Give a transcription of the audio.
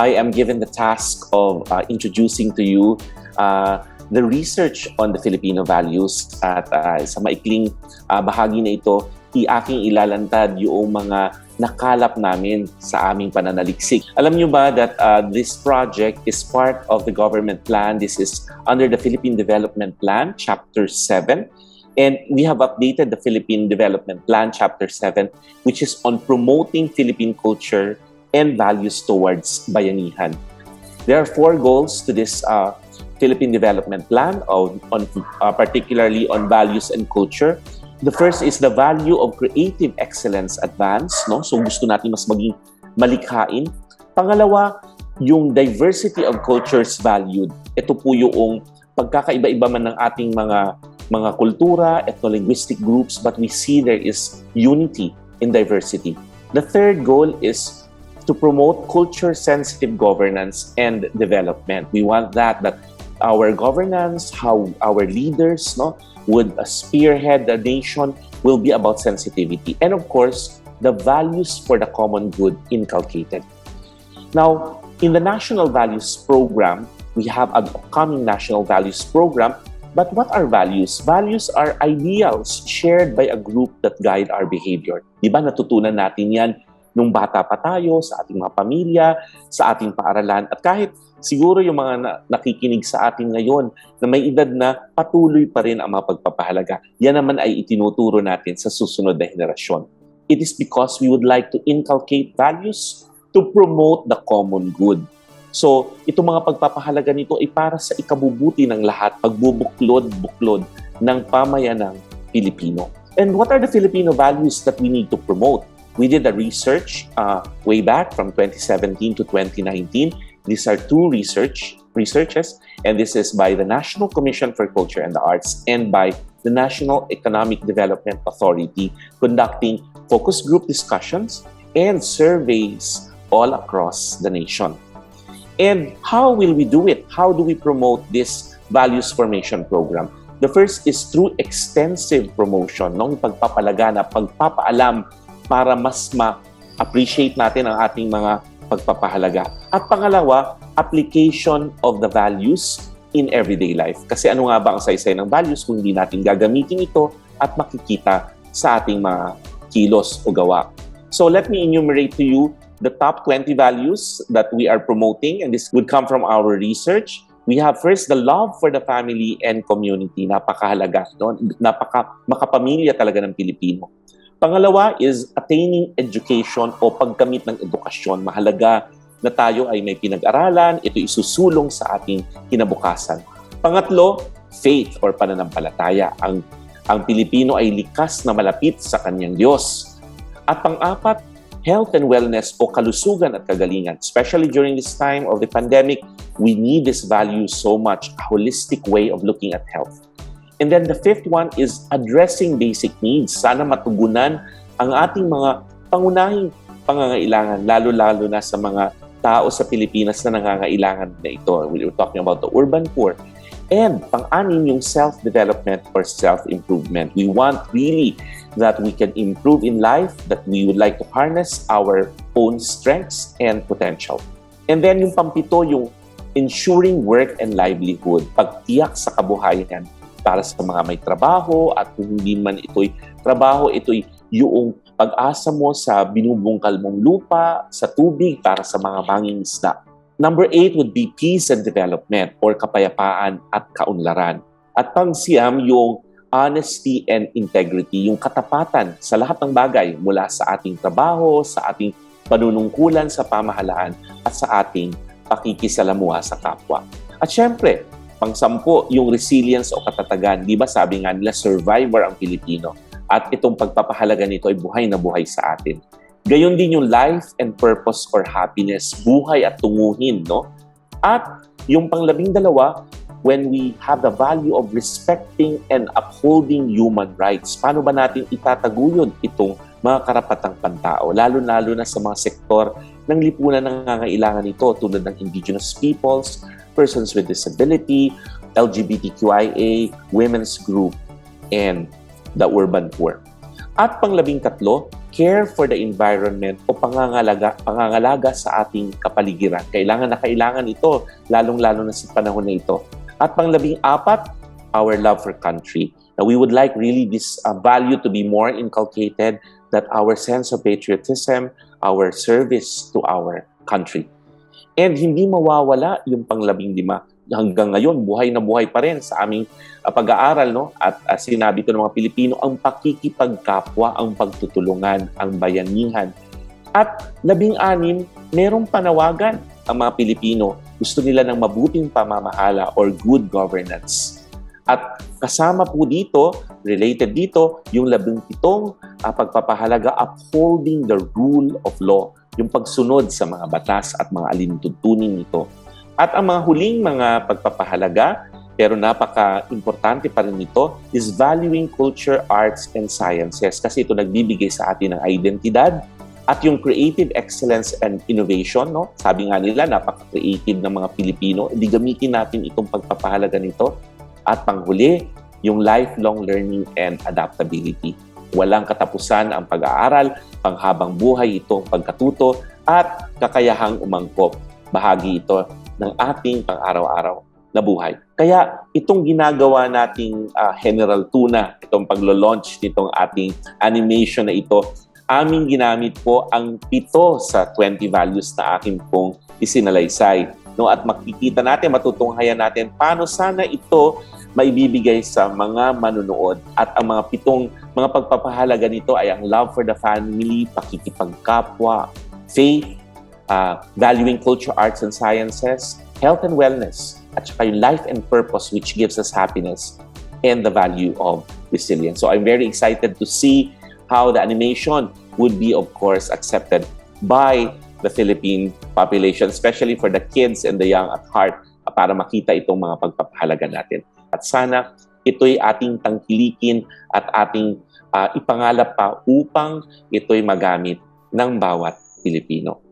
I am given the task of uh, introducing to you uh, the research on the Filipino values at uh, sa maikling uh, bahagi na ito, i-aking ilalantad yung mga nakalap namin sa aming pananaliksik. Alam niyo ba that uh, this project is part of the government plan? This is under the Philippine Development Plan, Chapter 7. And we have updated the Philippine Development Plan, Chapter 7, which is on promoting Philippine culture and values towards bayanihan. There are four goals to this uh, Philippine Development Plan, on, on uh, particularly on values and culture. The first is the value of creative excellence advance, no? So gusto natin mas maging malikhain. Pangalawa, yung diversity of cultures valued. Ito po yung pagkakaiba-iba man ng ating mga mga kultura, ethno-linguistic groups, but we see there is unity in diversity. The third goal is to promote culture-sensitive governance and development. We want that that our governance, how our leaders, no, would uh, spearhead the nation will be about sensitivity and of course the values for the common good inculcated. Now, in the National Values Program, we have an upcoming National Values Program. But what are values? Values are ideals shared by a group that guide our behavior. Di ba natutunan natin yan nung bata pa tayo, sa ating mga pamilya, sa ating paaralan. At kahit siguro yung mga na- nakikinig sa atin ngayon na may edad na patuloy pa rin ang mga pagpapahalaga. Yan naman ay itinuturo natin sa susunod na henerasyon. It is because we would like to inculcate values to promote the common good. So, itong mga pagpapahalaga nito ay para sa ikabubuti ng lahat, pagbubuklod-buklod ng pamayanang Pilipino. And what are the Filipino values that we need to promote? We did a research uh, way back from 2017 to 2019 These are two research researches, and this is by the National Commission for Culture and the Arts and by the National Economic Development Authority, conducting focus group discussions and surveys all across the nation. And how will we do it? How do we promote this values formation program? The first is through extensive promotion, ng pagpapalaga na pagpapaalam para mas ma-appreciate natin ang ating mga pagpapahalaga. At pangalawa, application of the values in everyday life. Kasi ano nga ba ang saysay ng values kung hindi natin gagamitin ito at makikita sa ating mga kilos o gawa. So let me enumerate to you the top 20 values that we are promoting and this would come from our research. We have first the love for the family and community. Napakahalaga. No? Napaka makapamilya talaga ng Pilipino. Pangalawa is attaining education o pagkamit ng edukasyon. Mahalaga na tayo ay may pinag-aralan, ito isusulong sa ating kinabukasan. Pangatlo, faith or pananampalataya. Ang, ang Pilipino ay likas na malapit sa kanyang Diyos. At pang-apat, health and wellness o kalusugan at kagalingan. Especially during this time of the pandemic, we need this value so much, a holistic way of looking at health. And then the fifth one is addressing basic needs. Sana matugunan ang ating mga pangunahing pangangailangan, lalo-lalo na sa mga tao sa Pilipinas na nangangailangan na ito. We were talking about the urban poor. And pang-anim yung self-development or self-improvement. We want really that we can improve in life, that we would like to harness our own strengths and potential. And then yung pampito, yung ensuring work and livelihood, pagtiyak sa kabuhayan para sa mga may trabaho at kung hindi man ito'y trabaho, ito'y yung pag-asa mo sa binubungkal mong lupa, sa tubig para sa mga mangingisda. Number eight would be peace and development or kapayapaan at kaunlaran. At pang-siyam, yung honesty and integrity, yung katapatan sa lahat ng bagay mula sa ating trabaho, sa ating panunungkulan sa pamahalaan at sa ating pakikisalamuha sa kapwa. At syempre, Pangsampo, yung resilience o katatagan. Di ba sabi nga nila, survivor ang Pilipino. At itong pagpapahalaga nito ay buhay na buhay sa atin. Gayon din yung life and purpose or happiness, buhay at tunguhin, no? At yung panglabing dalawa, when we have the value of respecting and upholding human rights, paano ba natin itataguyod itong mga karapatang pantao, lalo-lalo na sa mga sektor ng lipunan na nangangailangan nito tulad ng indigenous peoples, persons with disability, LGBTQIA, women's group, and the urban poor. At panglabing tatlo, care for the environment o pangangalaga, pangangalaga sa ating kapaligiran. Kailangan na kailangan ito, lalong-lalo na sa panahon na ito. At panglabing apat, our love for country. Now, we would like really this uh, value to be more inculcated that our sense of patriotism, our service to our country. And hindi mawawala yung panglabing lima. Hanggang ngayon, buhay na buhay pa rin sa aming uh, pag-aaral. No? At uh, sinabi ko ng mga Pilipino, ang pakikipagkapwa, ang pagtutulungan, ang bayanihan. At labing anim, merong panawagan ang mga Pilipino. Gusto nila ng mabuting pamamahala or good governance. At kasama po dito, related dito, yung labing pitong uh, pagpapahalaga upholding the rule of law, yung pagsunod sa mga batas at mga alintuntunin nito. At ang mga huling mga pagpapahalaga, pero napaka-importante pa rin nito, is valuing culture, arts, and sciences kasi ito nagbibigay sa atin ng identidad at yung creative excellence and innovation. No? Sabi nga nila, napaka-creative ng mga Pilipino. Hindi gamitin natin itong pagpapahalaga nito. At panghuli, yung lifelong learning and adaptability. Walang katapusan ang pag-aaral, panghabang buhay itong pagkatuto at kakayahang umangkop. Bahagi ito ng ating pang-araw-araw na buhay. Kaya itong ginagawa nating uh, General Tuna, itong paglo-launch nitong ating animation na ito, aming ginamit po ang pito sa 20 values na aking pong isinalaysay. No, at makikita natin, matutunghayan natin paano sana ito maibibigay sa mga manunood. At ang mga pitong mga pagpapahalaga nito ay ang love for the family, pakikipagkapwa, faith, uh, valuing culture, arts, and sciences, health and wellness, at saka yung life and purpose which gives us happiness and the value of resilience. So I'm very excited to see how the animation would be, of course, accepted by the Philippine population, especially for the kids and the young at heart, para makita itong mga pagpapahalaga natin. At sana ito'y ating tangkilikin at ating uh, ipangalap pa upang ito'y magamit ng bawat Pilipino.